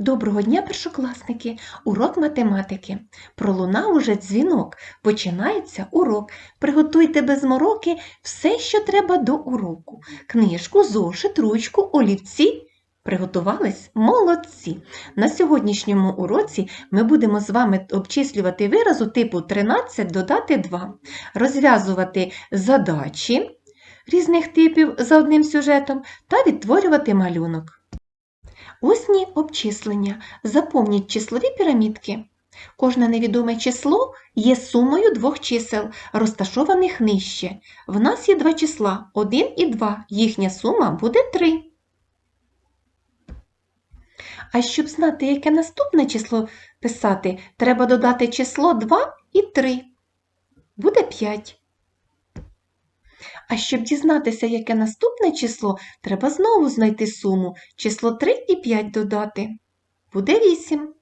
Доброго дня, першокласники! Урок математики. Пролунав уже дзвінок. Починається урок. Приготуйте без мороки все, що треба до уроку. Книжку, зошит, ручку, олівці. Приготувались? Молодці! На сьогоднішньому уроці ми будемо з вами обчислювати виразу типу 13 додати 2, розв'язувати задачі різних типів за одним сюжетом та відтворювати малюнок. Усні обчислення. Заповніть числові пірамідки. Кожне невідоме число є сумою двох чисел, розташованих нижче. В нас є два числа 1 і 2. Їхня сума буде 3. А щоб знати, яке наступне число писати, треба додати число 2 і 3. Буде 5. А щоб дізнатися, яке наступне число, треба знову знайти суму. Число 3 і 5 додати. Буде 8.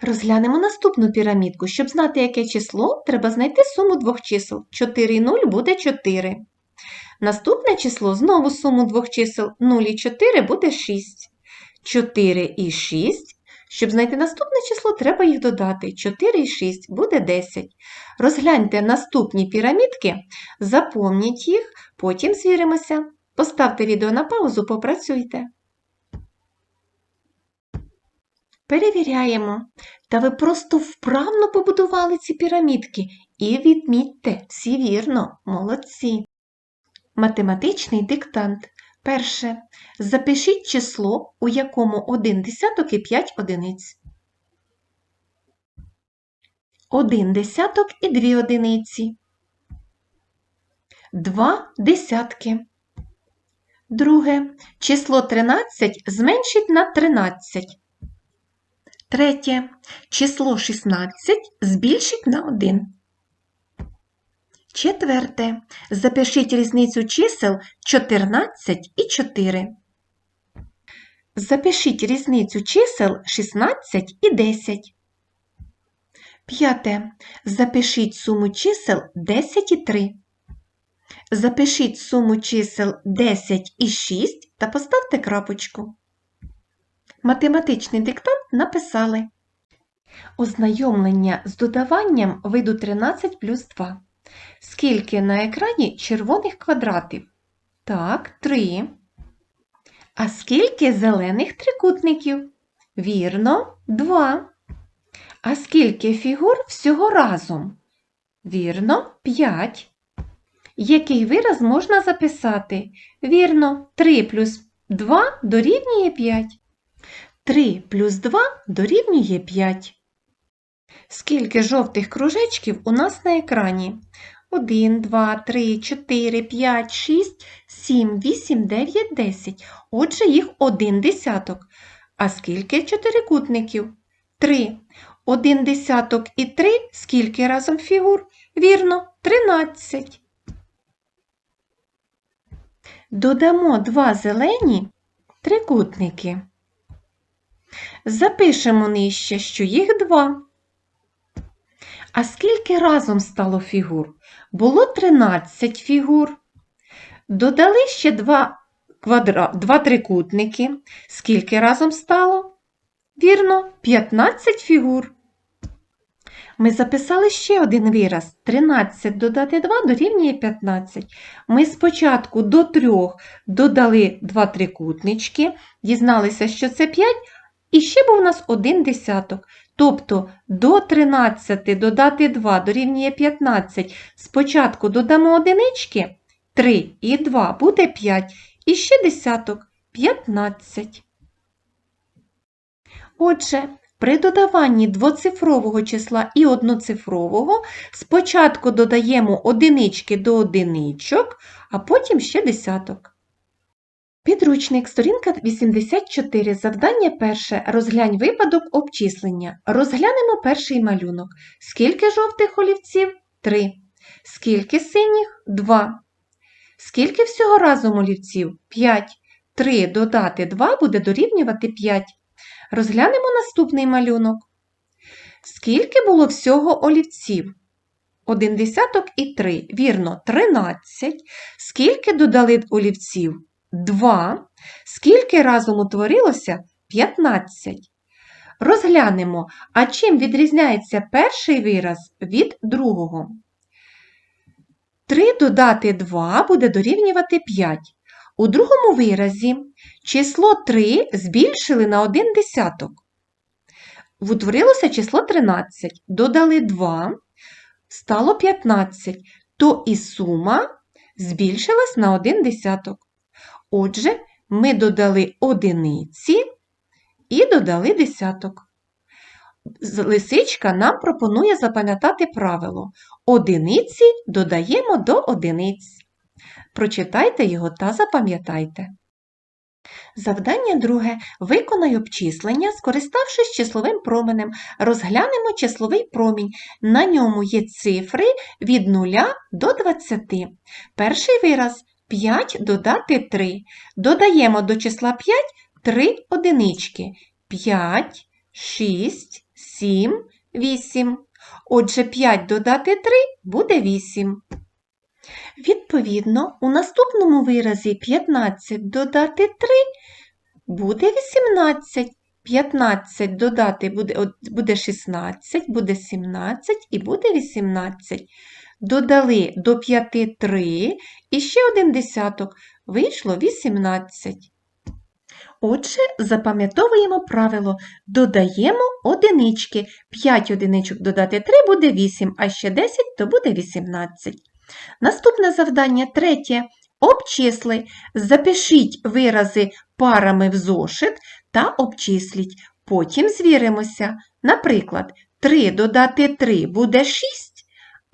Розглянемо наступну пірамідку. Щоб знати, яке число, треба знайти суму двох чисел. 4 і 0 буде 4. Наступне число знову суму двох чисел 0 і 4 буде 6. 4 і 6. Щоб знайти наступне число, треба їх додати. 4 і 6 буде 10. Розгляньте наступні пірамідки, запомніть їх, потім звіримося. Поставте відео на паузу, попрацюйте. Перевіряємо. Та ви просто вправно побудували ці пірамідки і відмітьте, всі вірно, молодці. Математичний диктант. Перше. Запишіть число, у якому 1 десяток і 5 одиниць. 1 десяток і 2 одиниці. 2 десятки. Друге. Число 13 зменшить на 13. Третє. Число 16 збільшить на 1. Четверте. Запишіть різницю чисел 14 і 4. Запишіть різницю чисел 16 і 10. П'яте. Запишіть суму чисел 10 і 3. Запишіть суму чисел 10 і 6 та поставте крапочку. Математичний диктант написали. Ознайомлення з додаванням виду 13 плюс 2. Скільки на екрані червоних квадратів? Так, 3. А скільки зелених трикутників? Вірно, 2. А скільки фігур всього разом? Вірно, 5. Який вираз можна записати? Вірно, 3 плюс 2 дорівнює 5. 3 плюс 2 дорівнює 5. Скільки жовтих кружечків у нас на екрані? 1, 2, 3, 4, 5, 6, 7, 8, 9, 10. Отже, їх один десяток. А скільки чотирикутників? 3. Один десяток і 3 скільки разом фігур? Вірно, 13. Додамо два зелені трикутники. Запишемо нижче, що їх два. А скільки разом стало фігур? Було 13 фігур. Додали ще два, квадра... два трикутники. Скільки разом стало? Вірно, 15 фігур. Ми записали ще один вираз. 13 додати 2 дорівнює 15. Ми спочатку до 3 додали два трикутнички, дізналися, що це 5, і ще був у нас один десяток. Тобто до 13 додати 2 дорівнює 15. Спочатку додамо одинички 3 і 2 буде 5. І ще десяток 15. Отже, при додаванні двоцифрового числа і одноцифрового спочатку додаємо одинички до одиничок, а потім ще десяток. Підручник, сторінка 84, завдання перше. Розглянь випадок обчислення. Розглянемо перший малюнок. Скільки жовтих олівців? 3. Скільки синіх? 2. Скільки всього разом олівців? 5. 3 додати 2 буде дорівнювати 5. Розглянемо наступний малюнок. Скільки було всього олівців? Один десяток і 3. Вірно, 13. Скільки додали олівців? 2. Скільки разом утворилося? 15. Розглянемо, а чим відрізняється перший вираз від другого. 3 додати 2 буде дорівнювати 5. У другому виразі число 3 збільшили на 1 десяток. Утворилося число 13. Додали 2, стало 15, то і сума збільшилась на 1 десяток. Отже, ми додали одиниці і додали десяток. Лисичка нам пропонує запам'ятати правило. Одиниці додаємо до одиниць. Прочитайте його та запам'ятайте. Завдання друге. Виконай обчислення, скориставшись числовим променем. Розглянемо числовий промінь. На ньому є цифри від 0 до 20. Перший вираз 5 додати 3. Додаємо до числа 5 3 одинички. 5, 6, 7, 8. Отже, 5 додати 3 буде 8. Відповідно, у наступному виразі 15 додати 3 буде 18. 15 додати буде, 16, буде 17 і буде 18. Додали до 5 3 і ще один десяток. Вийшло 18. Отже, запам'ятовуємо правило. Додаємо одинички. 5 одиничок додати 3 буде 8, а ще 10 то буде 18. Наступне завдання третє. Обчисли. Запишіть вирази парами в зошит та обчисліть. Потім звіримося. Наприклад, 3 додати 3 буде 6,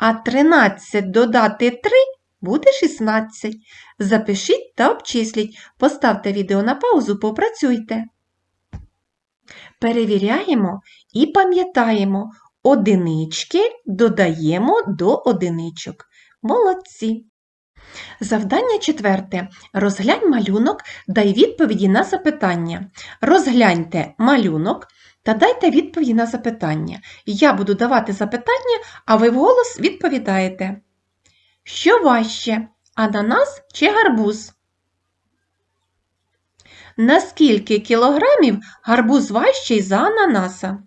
а 13 додати 3 буде 16. Запишіть та обчисліть. Поставте відео на паузу, попрацюйте. Перевіряємо і пам'ятаємо. Одинички додаємо до одиничок. Молодці! Завдання четверте. Розглянь малюнок, дай відповіді на запитання. Розгляньте малюнок та дайте відповіді на запитання. Я буду давати запитання, а ви вголос відповідаєте. Що важче? Ананас чи гарбуз? На скільки кілограмів гарбуз важчий за ананаса?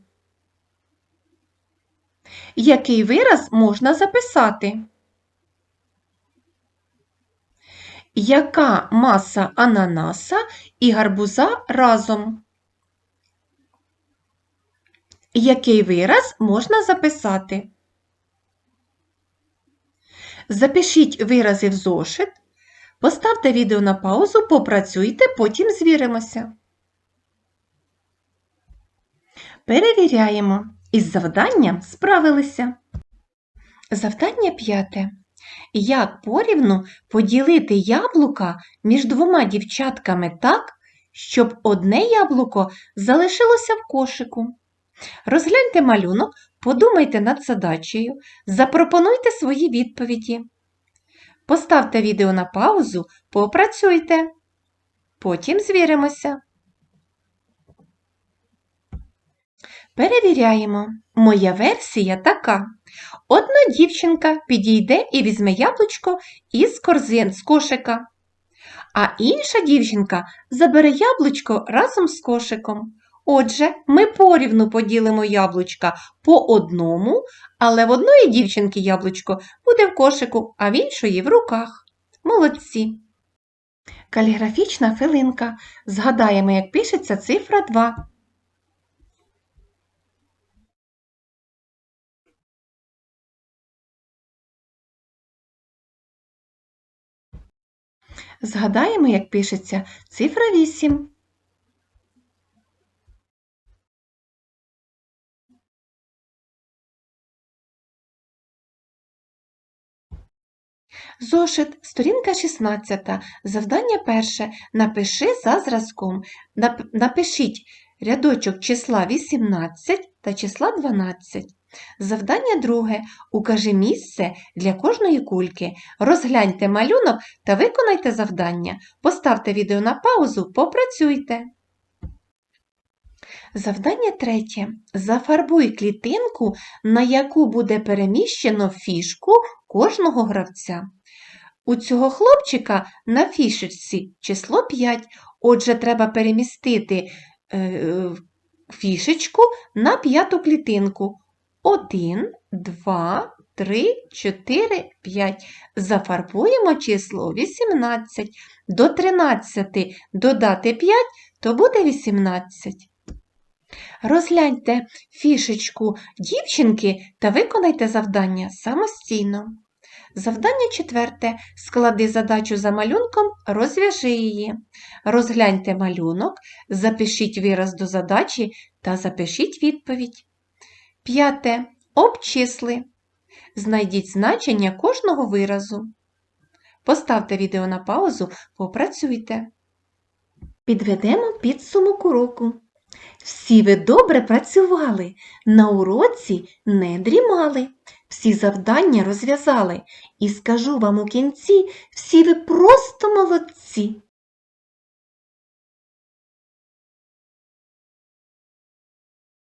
Який вираз можна записати? Яка маса ананаса і гарбуза разом? Який вираз можна записати? Запишіть вирази в зошит, поставте відео на паузу, попрацюйте, потім звіримося. Перевіряємо. Із завданням справилися. Завдання п'яте. Як порівну поділити яблука між двома дівчатками так, щоб одне яблуко залишилося в кошику? Розгляньте малюнок, подумайте над задачею, запропонуйте свої відповіді. Поставте відео на паузу, попрацюйте. Потім звіримося. Перевіряємо. Моя версія така. Одна дівчинка підійде і візьме яблучко із корзин з кошика, а інша дівчинка забере яблучко разом з кошиком. Отже, ми порівну поділимо яблучка по одному, але в одної дівчинки яблучко буде в кошику, а в іншої в руках. Молодці. Каліграфічна филинка. Згадаємо, як пишеться цифра 2. Згадаємо, як пишеться цифра 8. Зошит, сторінка 16. Завдання перше. Напиши за зразком. Нап- Напишіть рядочок числа 18 та числа 12. Завдання друге. Укажи місце для кожної кульки. Розгляньте малюнок та виконайте завдання. Поставте відео на паузу, попрацюйте. Завдання третє. Зафарбуй клітинку, на яку буде переміщено фішку кожного гравця. У цього хлопчика на фішечці число 5, отже, треба перемістити е, фішечку на п'яту клітинку. Один, два, три, чотири, п'ять. Зафарбуємо число 18. До 13 додати 5, то буде 18. Розгляньте фішечку дівчинки та виконайте завдання самостійно. Завдання четверте. Склади задачу за малюнком, розв'яжи її. Розгляньте малюнок, запишіть вираз до задачі та запишіть відповідь. П'яте. Обчисли. Знайдіть значення кожного виразу. Поставте відео на паузу, попрацюйте. Підведемо підсумок уроку. Всі ви добре працювали, на уроці не дрімали, всі завдання розв'язали. І скажу вам у кінці, всі ви просто молодці.